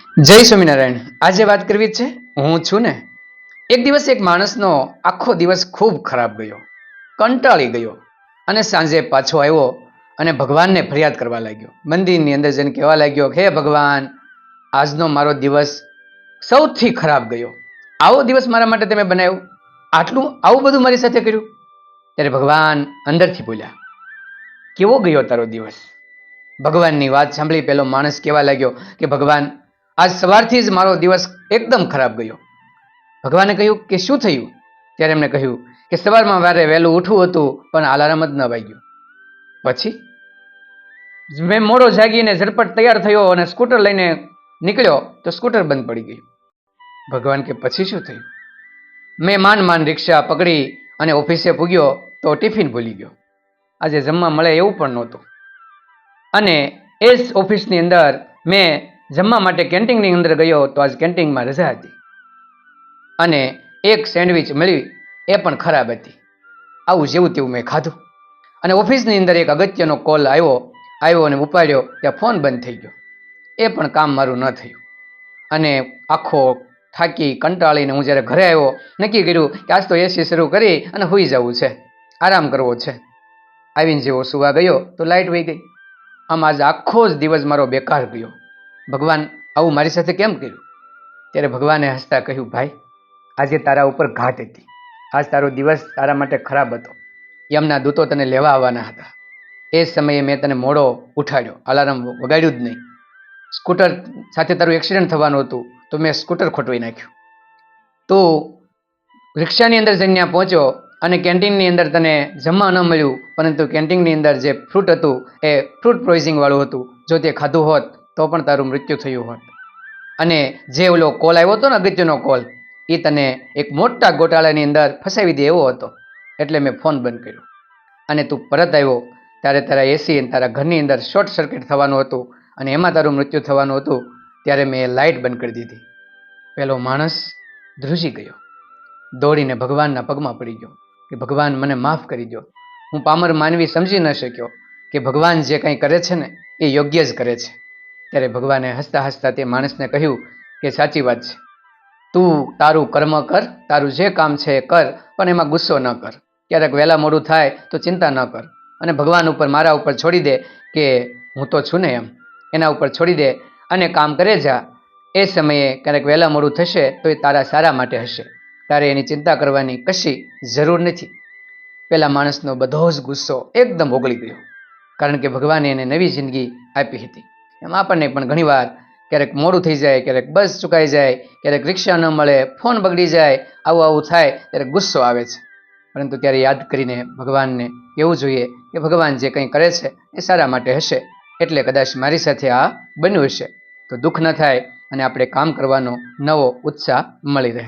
જય સ્વામિનારાયણ. આજે વાત કરવી છે, હું છું ને. એક દિવસ એક માણસનો આખો દિવસ ખૂબ ખરાબ ગયો. કંટાળી ગયો. અને સાંજે પાછો આવ્યો અને ભગવાનને ફરિયાદ કરવા લાગ્યો. મંદિરની અંદર જઈને કહેવા લાગ્યો હે ભગવાન, આજનો મારો દિવસ સૌથી ખરાબ ગયો. આવો દિવસ મારા માટે તમે બનાવ્યો. આટલું, આવું બધું મારી સાથે કર્યું? ત્યારે ભગવાન અંદરથી બોલ્યા, કેવો ગયો તારો દિવસ? ભગવાનની વાત સાંભળી પેલો માણસ કહેવા લાગ્યો કે, ભગવાન આજ સવારથી જ મારો દિવસ એકદમ ખરાબ ગયો. ભગવાને કહ્યું કે શું થયું? ત્યારે એમણે કહ્યું કે સવારમાં વારે વહેલું ઉઠવું હતું, પણ અલાર્મ જ ન વાગ્યું. પછી? મેં મોડો જાગીને ઝડપટ તૈયાર થયો અને સ્કૂટર લઈને નીકળ્યો, તો સ્કૂટર બંધ પડી ગયું. ભગવાન કે પછી શું થયું? મેં માંડ માન રિક્ષા પકડી અને ઓફિસે પૂગ્યો, તો ટિફિન ભૂલી ગયો. આજે જમવા મળે એવું પણ નહોતું. અને એ જ ઓફિસની અંદર મેં જમવા માટે કેન્ટીનની અંદર ગયો તો આજ કેન્ટીનમાં રજા હતી. અને એક સેન્ડવિચ મળી એ પણ ખરાબ હતી. આવું જેવું તેવું મેં ખાધું. અને ઓફિસની અંદર એક અગત્યનો કોલ આવ્યો આવ્યો અને ઉપાડ્યો, ત્યાં ફોન બંધ થઈ ગયો. એ પણ કામ મારું ન થયું. અને આખો થાકી, કંટાળીને હું જ્યારે ઘરે આવ્યો, નક્કી કર્યું કે આજ તો એસી શરૂ કરી અને હોઈ જવું છે. આરામ કરવો છે. આવીને જેવો સુવા ગયો તો લાઇટ વહી ગઈ. આમ આજ આખો જ દિવસ મારો બેકાર ગયો. ભગવાન આવું મારી સાથે કેમ કર્યું? ત્યારે ભગવાને હસતા કહ્યું, ભાઈ, આજે તારા ઉપર ઘાત હતી. આજ તારો દિવસ તારા માટે ખરાબ હતો. યમના દૂતો તને લેવા આવવાના હતા. એ સમયે મેં તને મોડો ઉઠાડ્યો. અલાર્મ વગાડ્યું જ નહીં. સ્કૂટર સાથે તારું એક્સિડન્ટ થવાનું હતું, તો મેં સ્કૂટર ખોટવી નાખ્યું. તું રિક્ષાની અંદર જઈને પહોંચ્યો અને કેન્ટીનની અંદર તને જમવા ન મળ્યું, પરંતુ કેન્ટીનની અંદર જે ફ્રૂટ હતું, એ ફ્રૂટ પ્રોઇઝિંગવાળું હતું. જો તે ખાધું હોત તો પણ તારું મૃત્યુ થયું હોત. અને જે ઓલો કોલ આવ્યો હતો ને અગત્યનો કોલ એ તને એક મોટા ગોટાળાની અંદર ફસાવી દે એવો હતો. એટલે મેં ફોન બંધ કર્યો. અને તું પરત આવ્યો ત્યારે તારા એસી અને તારા ઘરની અંદર શોર્ટ સર્કિટ થવાનું હતું અને એમાં તારું મૃત્યુ થવાનું હતું ત્યારે મેં લાઇટ બંધ કરી દીધી. પેલો માણસ ધ્રુજી ગયો. દોડીને ભગવાનના પગમાં પડી ગયો કે ભગવાન મને માફ કરી દો હું પામર માનવી સમજી ન શક્યો કે ભગવાન જે કંઈ કરે છે ને એ યોગ્ય જ કરે છે. ત્યારે ભગવાને હસતા હસતા તે માણસને કહ્યું કે સાચી વાત છે. તું તારું કર્મ કર, તારું જે કામ છે એ કર, પણ એમાં ગુસ્સો ન કર. ક્યારેક વહેલા મોડું થાય તો ચિંતા ન કર. અને ભગવાન ઉપર મારા ઉપર છોડી દે કે હું તો છું ને એમ. એના ઉપર છોડી દે અને કામ કરે જા. એ સમયે ક્યારેક વહેલા મોડું થશે તો એ તારા સારા માટે હશે. તારે એની ચિંતા કરવાની કશી જરૂર નથી. પેલા માણસનો બધો જ ગુસ્સો એકદમ ઓગળી ગયો. કારણ કે ભગવાને એને નવી જિંદગી આપી હતી. એમ આપણને પણ ઘણીવાર ક્યારેક મોડું થઈ જાય, ક્યારેક બસ ચૂકાઈ જાય, ક્યારેક રિક્ષા ન મળે, ફોન બગડી જાય, આવું આવું થાય, ત્યારે ગુસ્સો આવે છે. પરંતુ ત્યારે યાદ કરીને ભગવાનને કહેવું જોઈએ કે ભગવાન જે કંઈ કરે છે એ સારા માટે હશે. એટલે કદાચ મારી સાથે આ બન્યું હશે. તો દુઃખ ન થાય અને આપણે કામ કરવાનો નવો ઉત્સાહ મળી રહે.